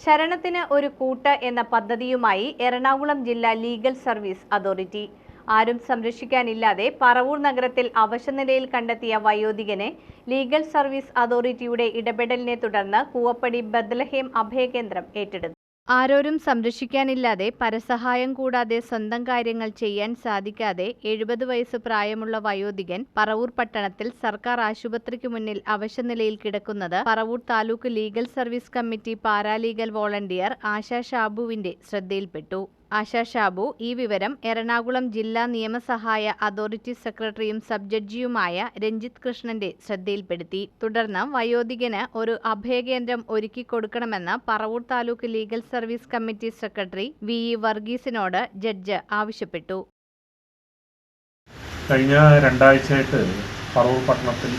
ശരണത്തിന് ഒരു കൂട്ട് എന്ന പദ്ധതിയുമായി എറണാകുളം ജില്ലാ ലീഗൽ സർവീസ് അതോറിറ്റി. ആരും സംരക്ഷിക്കാനില്ലാതെ പറവൂർ നഗരത്തിൽ അവശനിലയിൽ കണ്ടെത്തിയ വയോധികനെ ലീഗൽ സർവീസ് അതോറിറ്റിയുടെ ഇടപെടലിനെ തുടർന്ന് കൂവപ്പടി ബദ്ലഹേം അഭയകേന്ദ്രം ഏറ്റെടുത്തു. ആരോരും സംരക്ഷിക്കാനില്ലാതെ പരസഹായം കൂടാതെ സ്വന്തം കാര്യങ്ങൾ ചെയ്യാൻ സാധിക്കാതെ എഴുപത് വയസ്സ് പ്രായമുള്ള വയോധികൻ പറവൂർ പട്ടണത്തിൽ സർക്കാർ ആശുപത്രിക്ക് മുന്നിൽ അവശനിലയിൽ കിടക്കുന്നത് Paravur taluk legal service committee paralegal volunteer Asha ഷാബുവിന്റെ ശ്രദ്ധയിൽപ്പെട്ടു. ആശാ ഷാബു ഈ വിവരം എറണാകുളം ജില്ലാ നിയമസഹായ അതോറിറ്റി സെക്രട്ടറിയും സബ് ജഡ്ജിയുമായ രഞ്ജിത്ത് കൃഷ്ണന്റെ ശ്രദ്ധയിൽപ്പെടുത്തി. തുടർന്ന് വയോധികന് ഒരു അഭയകേന്ദ്രം ഒരുക്കി കൊടുക്കണമെന്ന് Paravur taluk legal service committee secretary V E വർഗീസിനോട് judge ആവശ്യപ്പെട്ടു. കഴിഞ്ഞ രണ്ടാഴ്ചയായിട്ട് പറവൂർ പട്ടണത്തിൽ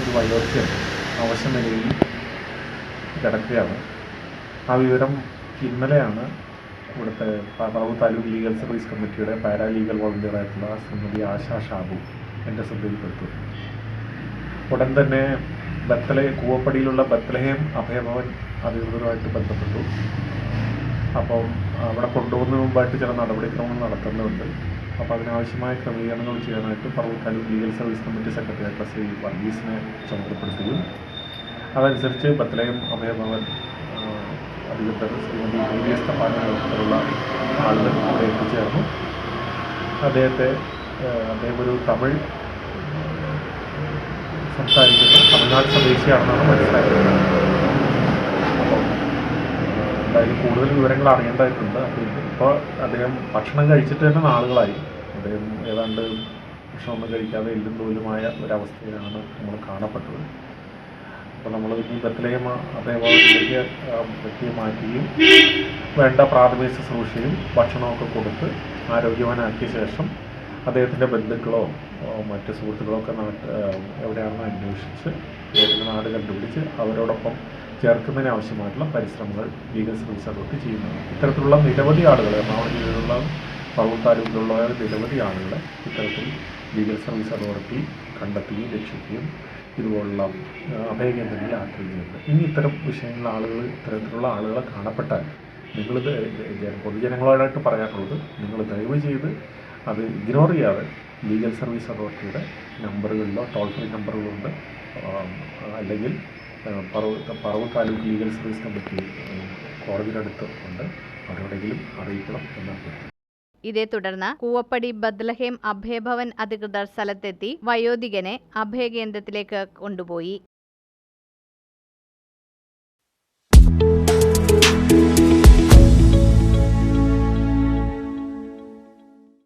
ഒരു വയോധികൻ അവശ കിടക്കുകയാണ്. ആ വിവരം ഇന്നലെയാണ് ഇവിടുത്തെ പറവൂർ താലൂക്ക് ലീഗൽ സർവീസ് കമ്മിറ്റിയുടെ ലീഗൽ വോളണ്ടിയറായിട്ടുള്ള ശ്രീമതി ആശ ഷാബു എന്റെ ശ്രദ്ധയിൽപ്പെടുത്തു ഉടൻ തന്നെ ബത്തലെ കൂവപ്പടിയിലുള്ള ബത്തലഹേം അഭയഭവൻ അധികൃതരുമായിട്ട് ബന്ധപ്പെട്ടു. അപ്പം അവിടെ കൊണ്ടുപോകുന്നതിന് മുമ്പായിട്ട് ചില നടപടിക്രമങ്ങൾ നടത്തുന്നുണ്ട്. അപ്പോൾ അതിനാവശ്യമായ ക്രമീകരണങ്ങൾ ചെയ്യാനായിട്ട് Paravur taluk legal service committee secretary ആയിട്ടുള്ള ശ്രീ വർഗീസിനെ ചുമതലപ്പെടുത്തുകയും അതനുസരിച്ച് ബത്തലയം അഭയഭവൻ അധികൃതർ ശ്രീമതി എ വി എസ് തപ്പാന്റെ നേതൃത്വത്തിലുള്ള ആളുകൾ അവിടെ എത്തിച്ചേർന്നു. അദ്ദേഹത്തെ അദ്ദേഹം ഒരു തമിഴ് സംസാരിക്കുന്നത് തമിഴ്നാട് സ്വദേശിയാണെന്നാണ് മനസ്സിലാക്കുന്നത് എന്തായാലും കൂടുതൽ വിവരങ്ങൾ അറിയേണ്ടതായിട്ടുണ്ട്. ഇപ്പോൾ അദ്ദേഹം ഭക്ഷണം കഴിച്ചിട്ട് തന്നെ നാളുകളായി. അദ്ദേഹം ഏതാണ്ട് ഭക്ഷണമൊന്നും കഴിക്കാതെ എല്ലും തോലുമായ ഒരവസ്ഥയിലാണ് നമ്മൾ കാണപ്പെട്ടത്. അപ്പോൾ നമ്മൾ ഈ ബത്തലയം അദ്ദേഹത്തിലേക്ക് വ്യക്തിയെ മാറ്റുകയും വേണ്ട പ്രാഥമിക ശുശ്രൂഷയും ഭക്ഷണമൊക്കെ കൊടുത്ത് ആരോഗ്യവാനാക്കിയ ശേഷം അദ്ദേഹത്തിന്റെ ബന്ധുക്കളോ മറ്റ് സുഹൃത്തുക്കളോ ഒക്കെ നാട്ട് എവിടെയാണെന്ന് അന്വേഷിച്ച് അദ്ദേഹത്തിന്റെ നാട് കണ്ടുപിടിച്ച് അവരോടൊപ്പം ചേർക്കുന്നതിന് ആവശ്യമായിട്ടുള്ള പരിശ്രമങ്ങൾ ലീഗൽ സർവീസ് അതോറിറ്റി ചെയ്യുന്നതാണ്. ഇത്തരത്തിലുള്ള നിരവധി ആളുകൾ എറണാകുളം ജില്ലയിലുള്ള പറവൂർ താലൂക്കിലുള്ള നിരവധി ആളുകളെ ഇത്തരത്തിൽ ലീഗൽ സർവീസ് അതോറിറ്റി കണ്ടെത്തുകയും രക്ഷിക്കുകയും ഇതുപോലുള്ള അഭയകേന്ദ്രങ്ങളിൽ ആക്കുകയും ഇനി ഇത്തരം വിഷയങ്ങളിൽ ആളുകൾ ഇത്തരത്തിലുള്ള ആളുകളെ കാണപ്പെട്ടാൽ നിങ്ങളിത് ജ- പൊതുജനങ്ങളോടായിട്ട് പറയാനുള്ളത് നിങ്ങൾ ദയവ് ചെയ്ത് അത് ഇഗ്നോർ ചെയ്യാതെ ലീഗൽ സർവീസ് അതോറിറ്റിയുടെ നമ്പറുകളിലോ ടോൾ ഫ്രീ നമ്പറുകളുണ്ട്. അല്ലെങ്കിൽ പറവ് Paravur taluk legal service committee കോടതിയുടെ അടുത്ത് ഉണ്ട്. അവരോടെങ്കിലും അറിയിക്കണം എന്നാണ് ഇതേ തുടർന്ന് കൂവപ്പടി ബദ്ലഹേം അഭയഭവൻ അധികൃതർ സ്ഥലത്തെത്തി വയോധികനെ അഭയകേന്ദ്രത്തിലേക്ക് കൊണ്ടുപോയി.